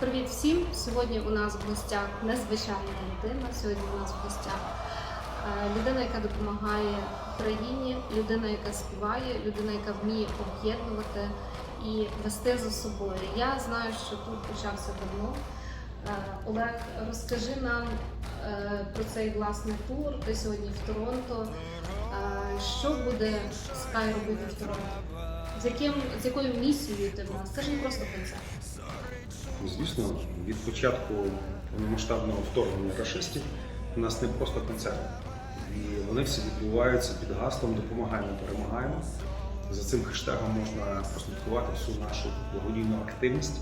Привіт всім! Сьогодні у нас в гостях незвичайна людина. Сьогодні у нас в гостях е, людина, яка допомагає Україні, людина, яка співає, людина, яка вміє об'єднувати і вести за собою. Я знаю, що тут почався давно. Е, Олег, розкажи нам е, про цей власний тур. Ти сьогодні в Торонто. Що буде Sky робити в Торонто? З яким з якою місією ти в нас? Це ж не просто концерт. Звісно, від початку повномасштабного вторгнення рашистів у нас не просто концерт. І вони всі відбуваються під гаслом Допомагаємо, перемагаємо. За цим хештегом можна прослідкувати всю нашу благодійну активність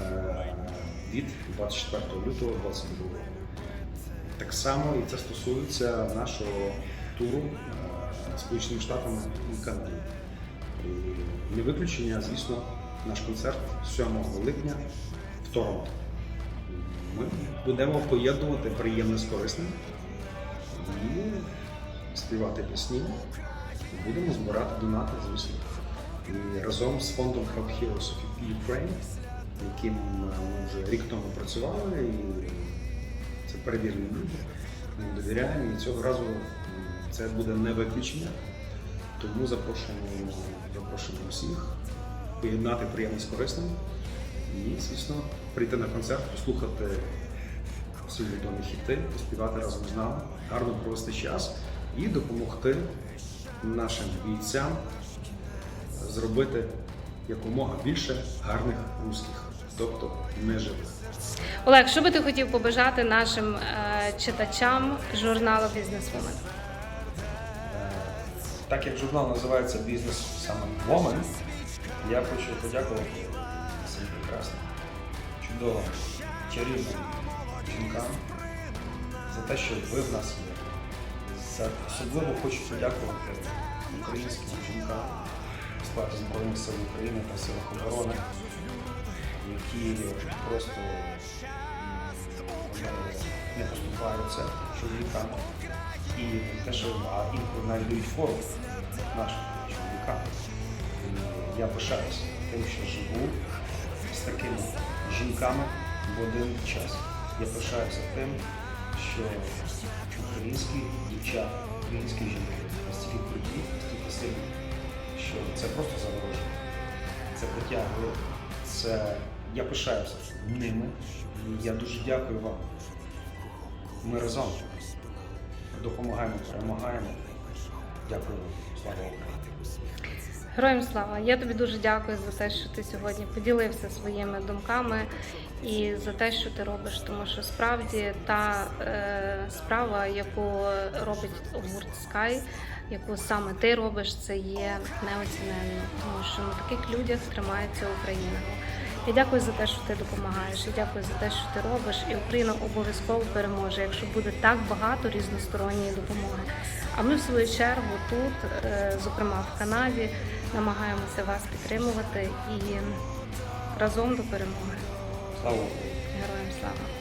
е, від 24 лютого 2022 року. Так само і це стосується нашого туру е, Сполученими Штатами і Канадою. І не виключення, звісно, наш концерт 7 липня в Торонто. Ми будемо поєднувати приємне з корисним і співати пісні. Будемо збирати донати, звісно. І разом з фондом Help Heroes of Ukraine, яким ми вже рік тому працювали, і це перевірені люди. Ми довіряємо, і цього разу це буде не виключення. Тому запрошуємо, запрошуємо всіх поєднати приємне з корисним і, звісно, прийти на концерт, послухати всі відомі хіти, поспівати разом з нами, гарно провести час і допомогти нашим бійцям зробити якомога більше гарних русських, тобто неживих. Олег, що би ти хотів побажати нашим е, читачам журналу Бізнесвумен? Так як журнал називається Бізнес саме Woman, я хочу подякувати цим прекрасним, чудовим, чарівним жінкам за те, що ви в нас є. За- Особливо хочу подякувати українським жінкам в Збройних сил України та силах оборони, які просто не поступаються чоловікам. І те, що інколи навіть дають фору нашим чоловікам. І я пишаюся тим, що живу з такими жінками в один час. Я пишаюся тим, що українські дівчата, українські жінки настільки круті, настільки сильні, що це просто заворожено. Це притягує. Це я пишаюся ними. І я дуже дякую вам. Ми разом допомагаємо, перемагаємо. Дякую. Слава Україні! Героям слава! Я тобі дуже дякую за те, що ти сьогодні поділився своїми думками і за те, що ти робиш, тому що справді та е, справа, яку робить гурт Sky, яку саме ти робиш, це є неоціненно, тому що на таких людях тримається Україна. Я дякую за те, що ти допомагаєш. Я дякую за те, що ти робиш. І Україна обов'язково переможе, якщо буде так багато різносторонньої допомоги. А ми, в свою чергу, тут, е, зокрема в Канаді, намагаємося вас підтримувати і разом до перемоги. Слава Героям слава!